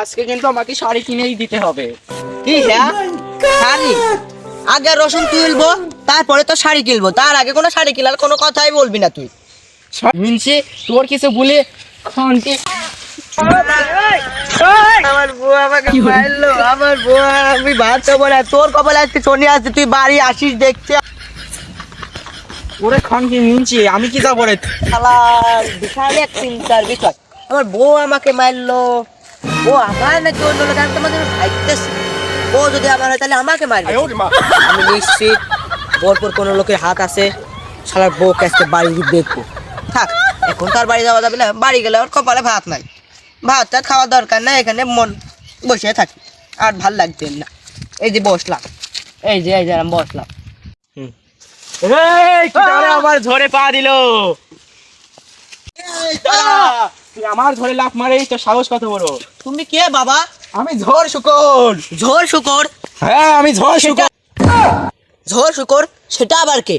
আজকে কিন্তু আমাকে শাড়ি কিনেই দিতে হবে। কি হ্যাঁ? শাড়ি? আগে রসুন তুলবো তারপরে তো শাড়ি কিনবো। তার আগে কোনো শাড়ি কিনার কোনো কথাই বলবি না তুই। মিনছে তোর কিছু বলে খানকে আমার বউ আমাকে মারলো আমার বউ আমি ভাত খাব না। তোর কপালে আজকে শনি আসছে তুই বাড়ি আসিস দেখছে ওরে খানকে মিনছে আমি কি যাব রে? শালা বিশাল এক চিন্তার বিষয়। আমার বউ আমাকে মারলো। ও আমার নাকি অন্য লোক আমি তোমাদের ভাইতেছি ও যদি আমার হয় তাহলে আমাকে মারবে। আমি নিশ্চিত বোরপুর কোনো লোকের হাত আছে শালার বউ কাছকে বাড়ি গিয়ে দেখব। থাক এখন তো আর বাড়ি যাওয়া যাবে না। বাড়ি গেলে আর কপালে ভাত নাই। ভাত টাত খাওয়ার দরকার নাই এখানে মন বসে থাকি। আর ভালো লাগছে না। এই যে বসলাম। এই যে এই যে আমি বসলাম। এই কি তাহলে আমার ঝরে পা দিল? তুই আমার ধরে লাফ মারে তো সাহস কত বড়? তুমি কে বাবা? আমি ঝড় শুকর। ঝোর শুকর? হ্যাঁ আমি ঝড় শুকর। ঝোর শুকর? সেটা আবার কে?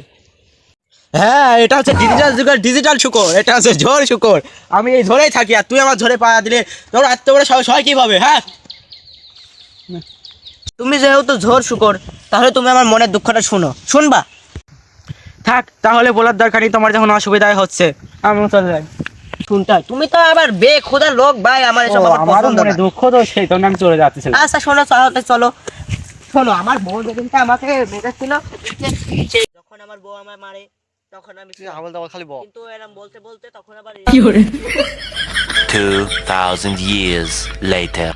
হ্যাঁ এটা হচ্ছে ডিজিটাল যুগের ডিজিটাল শুকর। এটা হচ্ছে ঝড় শুকর। আমি এই ঝড়েই থাকি আর তুই আমার ঝড়ে পা দিলে তোর এত বড় সাহস হয় কীভাবে হ্যাঁ? তুমি যেহেতু ঝোর শুকর তাহলে তুমি আমার মনের দুঃখটা শুনো। শুনবা? থাক তাহলে বলার দরকার নেই তোমার যখন অসুবিধায় হচ্ছে আমি চলে যাই। শুনতে হয়। তুমি তো আবার বে খোদা লোক ভাই আমার এসব আমার পছন্দ না। দুঃখ তো সেই জন্য আমি চলে যাচ্ছি আচ্ছা শোনো তাহলে চলো শোনো আমার বউ যেদিনটা আমাকে মেরেছিল যখন আমার বউ আমায় মারে তখন আমি খালি বল কিন্তু এরম বলতে বলতে তখন আবার 2,000 years later.